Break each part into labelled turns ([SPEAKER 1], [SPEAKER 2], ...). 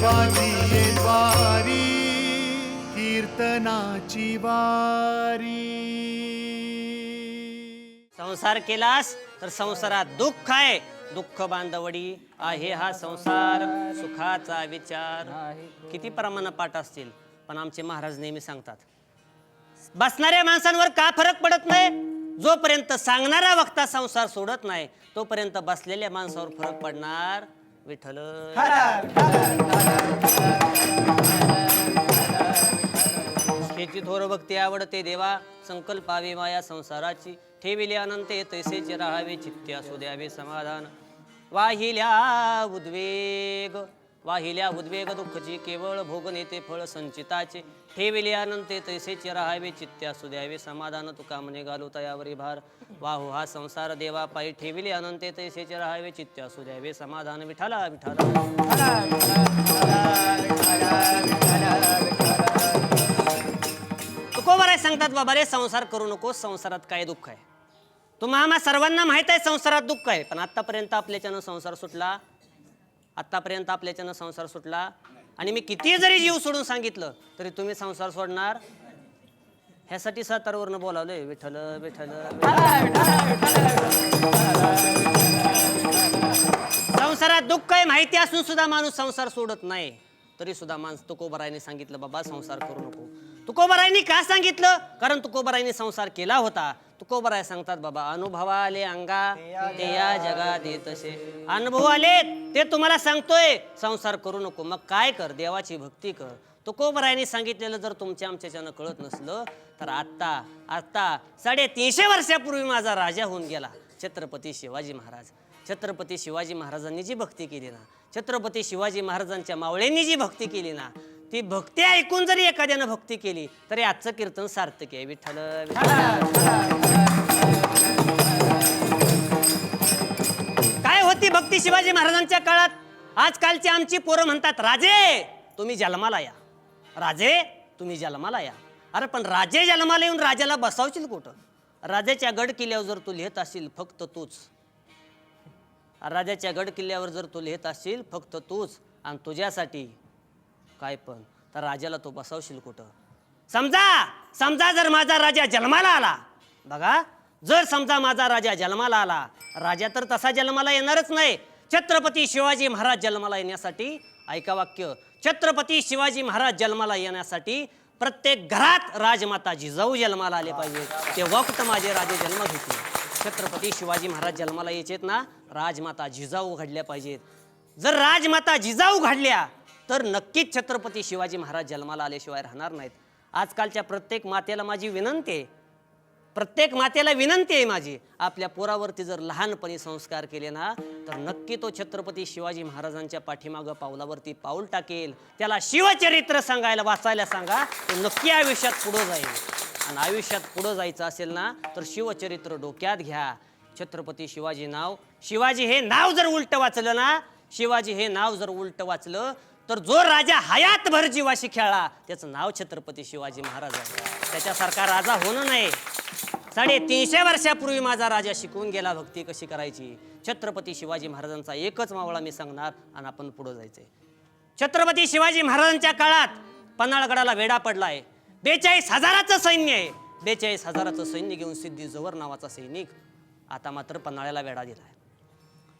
[SPEAKER 1] देवाची वारी कीर्तनाची वारी.
[SPEAKER 2] संसार केलास तर संसारात दुःख आहे. दुःख बांधवडी आहे हा संसार सुखाचा विचार. किती प्रमाणात पाठ असतील? पण आमचे महाराज नेहमी सांगतात बसणाऱ्या माणसांवर का फरक पडत नाही? जोपर्यंत सांगणारा वक्ता संसार सोडत नाही तोपर्यंत बसलेल्या माणसावर फरक पडणार विठ्ठल. शेती थोर भक्ती आवडते देवा संकल्पावे माया संसाराची. ठेविले अनंते तैसेचे राहावे चित्ते असू द्यावे समाधान. वाहिल्या उद्वेग वाहिल्या उद्वेग दुःखची केवळ भोग नेते फळ संचिताचे. ठेविले अनंते तैसेचे राहावे चित्ते असू द्यावे समाधान तुका म्हणे घालू तयावरी भार. वाहू हा संसार देवा पायी ठेविले अनंते तैसेचे राहावे चित्ते असू द्यावे समाधान विठाला विठाला आहे सांगतात बाबा रे संसार करू नको संसारात काय दुःख आहे? तुम्हा सर्वांना माहीत आहे संसारात दुःख आहे पण आतापर्यंत आपल्याच्यानं संसार सुटला आतापर्यंत आपल्याच्यानं संसार सुटला. आणि मी किती जरी जीव सोडून सांगितलं तरी तुम्ही संसार सोडणार? ह्यासाठी सातारवरनं बोलावलंय. विठ्ठल विठ्ठल संसारात दुःख आहे माहिती असून सुद्धा माणूस संसार सोडत नाही. तरी सुद्धा माणूस तुकोबरायने सांगितलं बाबा संसार करू नको. तुकोबरायने का सांगितलं? कारण तुकोबरायने संसार केला होता. तुकोबराय सांगतात बाबा अनुभव आले अंगा ते या जगात येत असे. अनुभव आले ते तुम्हाला सांगतोय संसार करू नको. मग काय कर देवाची भक्ती कर. तुकोबरायने सांगितलेलं जर तुमच्या आमच्याच्यानं कळत नसलं तर आत्ता आत्ता साडेतीनशे वर्षापूर्वी माझा राजा होऊन गेला छत्रपती शिवाजी महाराज. छत्रपती शिवाजी महाराजांनी जी भक्ती केली ना छत्रपती शिवाजी महाराजांच्या मावळ्यांनी जी भक्ती केली ना ती भक्ती ऐकून जरी एखाद्यानं भक्ती केली तरी आजचं कीर्तन सार्थक आहे. विठ्ठल. छत्रपती शिवाजी महाराजांच्या काळात आजकालची आमची पोरं म्हणतात राजे तुम्ही जन्माला या. राजे तुम्ही जन्माला या. अरे पण राजे जन्माला येऊन राजाला बसावशील कुठं? राजाच्या गड किल्ल्यावर जर तू लिहित असशील फक्त तूच. राजाच्या गड किल्ल्यावर जर तू लिहित असशील फक्त तूच. आणि तुझ्यासाठी काय पण तर राजाला तो बसावशील कुठं? समजा समजा जर माझा राजा जन्माला आला. बघा जर समजा माझा राजा जन्माला आला राजा तर तसा जन्माला येणारच नाही. छत्रपती शिवाजी महाराज जन्माला येण्यासाठी ऐका वाक्य छत्रपती शिवाजी महाराज जन्माला येण्यासाठी प्रत्येक घरात राजमाता जिजाऊ जन्माला आले पाहिजे. ते वक्त माझे राजे जन्म घेतले? छत्रपती शिवाजी महाराज जन्माला यायचेत ना राजमाता जिजाऊ घडल्या पाहिजेत. जर राजमाता जिजाऊ घडल्या तर नक्कीच छत्रपती शिवाजी महाराज जन्माला आल्याशिवाय राहणार नाहीत. आजकालच्या प्रत्येक मातेला माझी विनंती आहे प्रत्येक मातेला विनंती आहे माझी आपल्या पोरावरती जर लहानपणी संस्कार केले ना तर नक्की तो छत्रपती शिवाजी महाराजांच्या पाठीमागं पावलावरती पाऊल टाकेल. त्याला शिवचरित्र सांगायला वाचायला सांगा तो नक्की आयुष्यात पुढं जाईल. आणि आयुष्यात पुढं जायचं असेल ना तर शिवचरित्र डोक्यात घ्या. छत्रपती शिवाजी नाव शिवाजी हे नाव जर उलट वाचलं ना शिवाजी हे नाव जर उलट वाचलं तर जो राजा हयात भर जीवाशी खेळला त्याचं नाव छत्रपती शिवाजी महाराज आहे. त्याच्यासारखा राजा होणं नाही. साडेतीनशे वर्षापूर्वी माझा राजा शिकवून गेला भक्ती कशी करायची? छत्रपती शिवाजी महाराजांचा एकच मावळा मी सांगणार आणि आपण पुढं जायचंय. छत्रपती शिवाजी महाराजांच्या काळात पन्हाळगडाला वेढा आहे बेचाळीस हजाराचं सैन्य आहे. बेचाळीस हजाराचं सैन्य घेऊन सिद्धी जोवर नावाचा सैनिक आता मात्र पन्हाळ्याला वेढा दिलाय.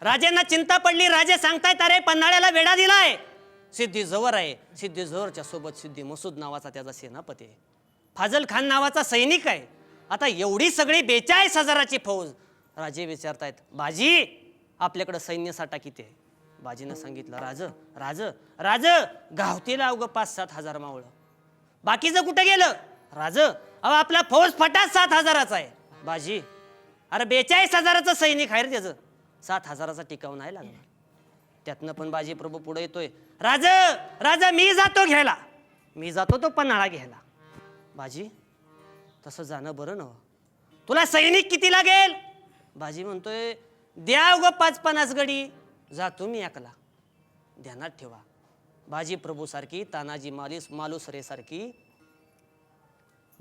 [SPEAKER 2] राजांना चिंता पडली. राजे सांगतायत अरे पन्हाळ्याला वेढा दिलाय. सिद्धी जवळ आहे. सिद्धीजवरच्या सोबत सिद्धी मसूद नावाचा त्याचा सेनापती आहे. फाजल खान नावाचा सैनिक आहे. आता एवढी सगळी बेचाळीस हजाराची फौज. राजे विचारतायत बाजी आपल्याकडं सैन्य साठा किती आहे? बाजीनं सांगितलं राज राज राज गावतीला अवघं पाच सात हजार मावळं. बाकीचं कुठं गेलं? राज अहो आपला फौज फटाच सात हजाराचा आहे. बाजी अरे बेचाळीस हजाराचं सैनिक आहे रे त्याचं. सात हजाराचा टिकाव नाही लागणार. त्यातनं पण बाजी प्रभू पुढे येतोय. राजा राजा मी जातो घ्यायला. मी जातो तो पन्हाळा घ्यायला. बाजी तसं जाणं बरं न तुला सैनिक किती लागेल? बाजी म्हणतोय द्या ग पाच पन्नास गडी. जा तुम्ही एकला. ध्यानात ठेवा. बाजी प्रभू सारखी तानाजी मालिस मालुसरेसारखी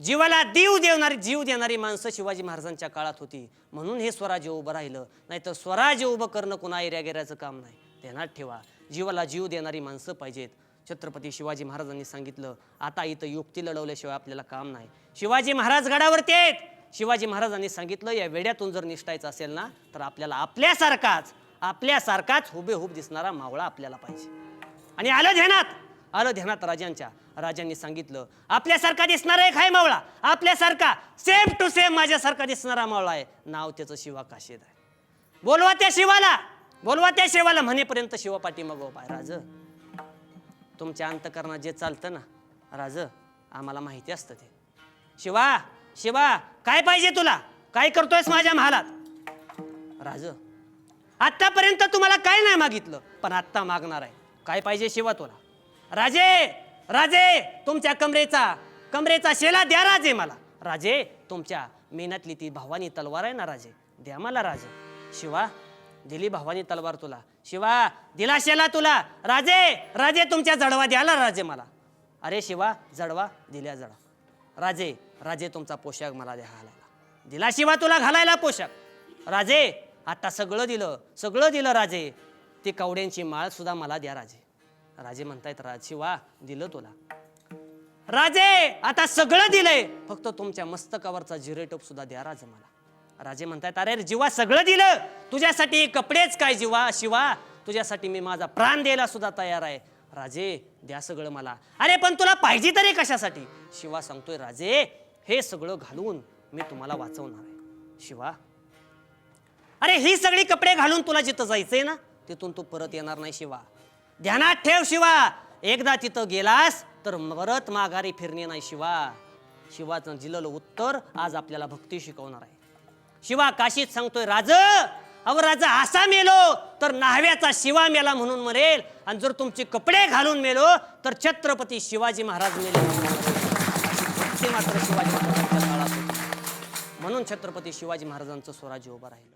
[SPEAKER 2] जीवाला देव देवणारी जीव देणारी माणसं शिवाजी महाराजांच्या काळात होती. म्हणून हे स्वराज्य उभं राहिलं. नाहीतर स्वराज्य उभं करणं कुणा एरिया गेऱ्याचं काम नाही. ध्यानात ठेवा. जीवाला जीव देणारी माणसं पाहिजेत. छत्रपती शिवाजी महाराजांनी सांगितलं आता इथं युक्ती लढवल्याशिवाय आपल्याला काम नाही. शिवाजी महाराज गडावरती आहेत. शिवाजी महाराजांनी सांगितलं या वेड्यातून जर निष्ठायचं असेल ना तर आपल्याला आपल्यासारखाच आपल्यासारखाच हुबेहूब दिसणारा मावळा आपल्याला पाहिजे. आणि आलं ध्यानात आलं ध्यानात राजांच्या. राजांनी सांगितलं आपल्यासारखा दिसणारा एक आहे मावळा. आपल्यासारखा सेम टू सेम माझ्यासारखा दिसणारा मावळा आहे. नाव त्याचं शिवा काशीद आहे. बोलवा त्या शिवाला. बोलवा त्या शिवाला म्हणेपर्यंत शिवा पाठीमागं उभा आहे राज तुमच्या अंतकरणात जे चालतं ना राज आम्हाला माहिती असतं ते. शिवा शिवा काय पाहिजे तुला? काय करतोयस माझ्या महालात? राज आत्तापर्यंत तुम्हाला काय नाही मागितलं पण आत्ता मागणार आहे. काय पाहिजे शिवा तुला? राजे राजे तुमच्या कमरेचा कमरेचा शेला द्या राजे मला. राजे तुमच्या मेनातली ती भावानी तलवार आहे ना राजे? द्या मला राजे. शिवा दिली भावानी तलवार तुला. शिवा दिला शेला तुला. राजे राजे तुमच्या जडवा द्याला राजे मला. अरे शिवा जडवा दिल्या जडा. राजे राजे तुमचा पोशाख मला द्या घालायला. दिला शिवा तुला घालायला पोशाख. राजे आता सगळं दिलं सगळं दिलं राजे. ती कवड्यांची माळ सुद्धा मला द्या राजे. राजे म्हणतायत राज शिवा दिलं तुला. राजे आता सगळं दिलंय. फक्त तुमच्या मस्तकावरचा जिरेटोप सुद्धा द्या राजे मला. राजे म्हणतायत अरे जीवा सगळं दिलं. तुझ्यासाठी कपडेच काय जीवा? शिवा तुझ्यासाठी मी माझा प्राण द्यायला सुद्धा तयार आहे. राजे द्या सगळं मला. अरे पण तुला पाहिजे तरी कशासाठी? शिवा सांगतोय राजे हे सगळं घालून मी तुम्हाला वाचवणार आहे. शिवा अरे ही सगळी कपडे घालून तुला जिथं जायचंय ना तिथून तू परत येणार नाही शिवा. ध्यानात ठेव शिवा. एकदा तिथं गेलास तर परत माघारी फिरणे नाही शिवा. शिवाचं जिलेलं उत्तर आज आपल्याला भक्ती शिकवणार आहे. शिवा काशीत सांगतोय राज अव राजा असा मेलो तर न्हाव्याचा शिवा मेला म्हणून मरेल आणि जर तुमचे कपडे घालून मेलो तर छत्रपती शिवाजी महाराज मेले. मात्र शिवाजी महाराजांच्या काळात म्हणून छत्रपती शिवाजी महाराजांचं स्वराज्य उभं राहिलं.